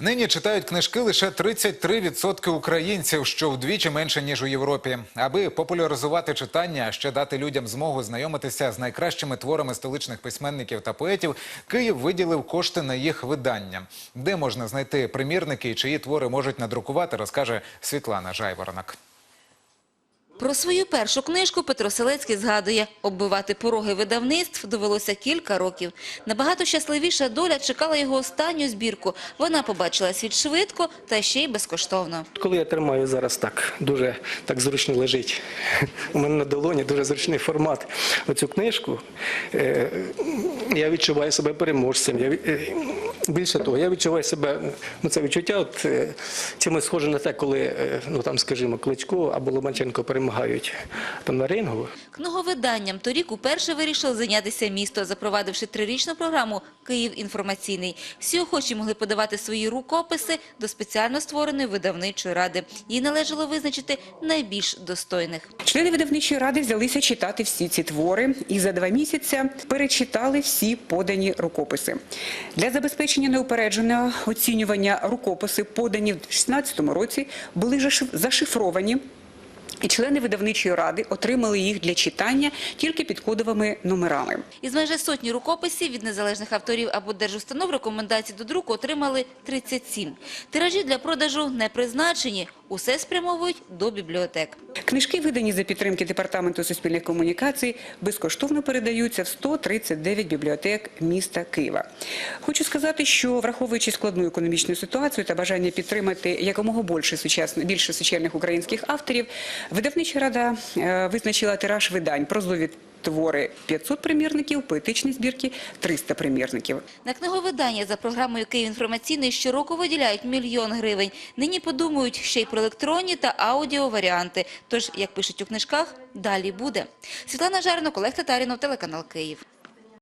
Нині читають книжки лише 33% українців, що вдвічі менше ніж у Європі. Аби популяризувати читання, а ще дати людям змогу знайомитися з найкращими творами столичних письменників та поетів, Київ виділив кошти на їх видання. Де можна знайти примірники і чиї твори можуть надрукувати, розкаже Світлана Жайворонок. Про свою першу книжку Петро Селецький згадує, оббивати пороги видавництв довелося кілька років. Набагато щасливіша доля чекала його останню збірку. Вона побачила світ швидко та ще й безкоштовно. Коли я тримаю зараз так, дуже так зручно лежить. У мене на долоні дуже зручний формат. Оцю книжку е, я відчуваю себе переможцем. Я, е, більше того, я відчуваю себе, ну це відчуття, от, е, чимось схоже на те, коли, е, ну там, скажімо, Кличко або Ломаченко перемагають там на рингу. Книговиданням торік уперше вирішив зайнятися місто, запровадивши трирічну програму «Київ інформаційний». Всі охочі могли подавати свої рукописи до спеціально створеної видавничої ради. Їй належало визначити найбільш достойних. Члени видавничої ради взялися читати всі ці твори і за два місяці перечитали всі подані рукописи. Для забезпечення неупередженого оцінювання рукописи, подані в 2016 році, були зашиф- зашифровані. І члени видавничої ради отримали їх для читання тільки під кодовими номерами. Із майже сотні рукописів від незалежних авторів або держустанов рекомендацій до друку отримали 37. Тиражі для продажу не призначені. Усе спрямовують до бібліотек. Книжки, видані за підтримки Департаменту суспільних комунікацій, безкоштовно передаються в 139 бібліотек міста Києва. Хочу сказати, що враховуючи складну економічну ситуацію та бажання підтримати якомога більше сучасно більше сучасних українських авторів, видавнича рада е, визначила тираж видань прозові твори 500 примірників, поетичні збірки 300 примірників. На книговидання за програмою «Київ інформаційний» щороку виділяють мільйон гривень. Нині подумають ще й про електронні та аудіо варіанти. Тож, як пишуть у книжках, далі буде. Світлана Жарно, Олег Татарінов, телеканал «Київ».